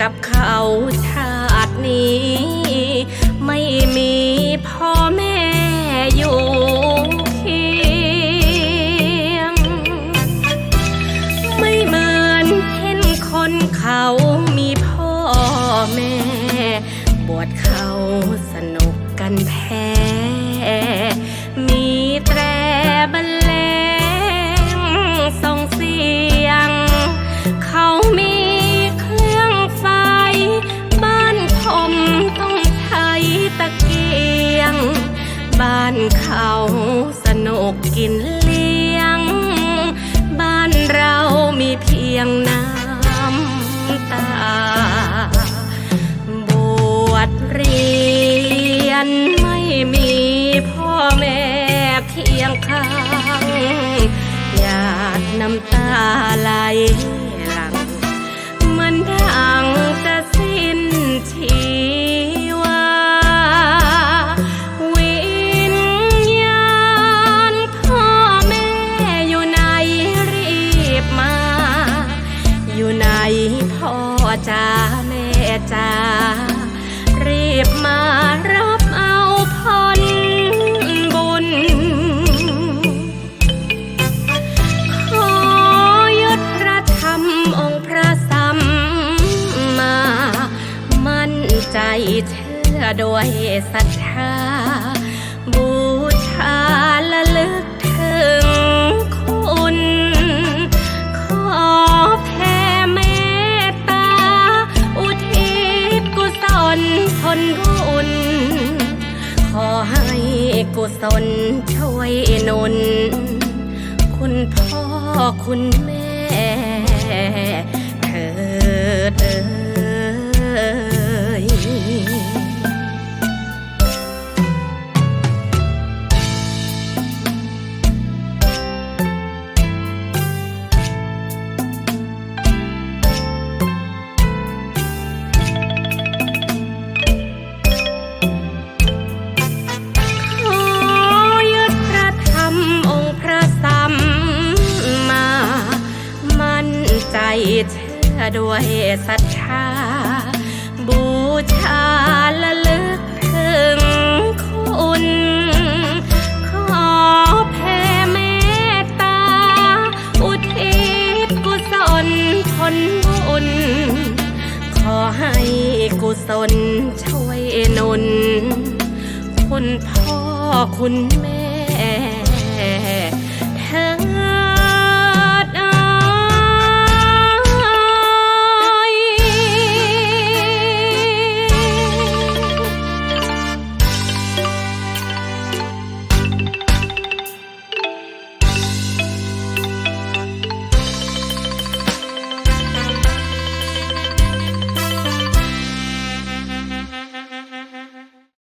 กับเขาชาตินี้ ไม่มีพ่อแม่อยู่เคียง ไม่เหมือนเห็นคนเขามีพ่อแม่ บวชเขาสนุกกันแท้ บ้านเขาสนุกกินเลี้ยง บ้านเรามีเพียงน้ำตา บวชเรียนไม่มีพ่อแม่เคียงข้างหยาดน้ำตาไหลหลังมันดัง บมารับเอาผลบุญ ขอยศพระธรรมองค์พระสัมมา มั่นใจเชื่อด้วยศรัทธา กุศลช่วยนุน คุณพ่อคุณแม่ ด้วยศรัทธาบูชาละลึกถึงคุณ ขอแผ่เมตตา อุทิศกุศลผลบุญ ขอให้กุศลช่วยนุน คุณพ่อคุณแม่เธอ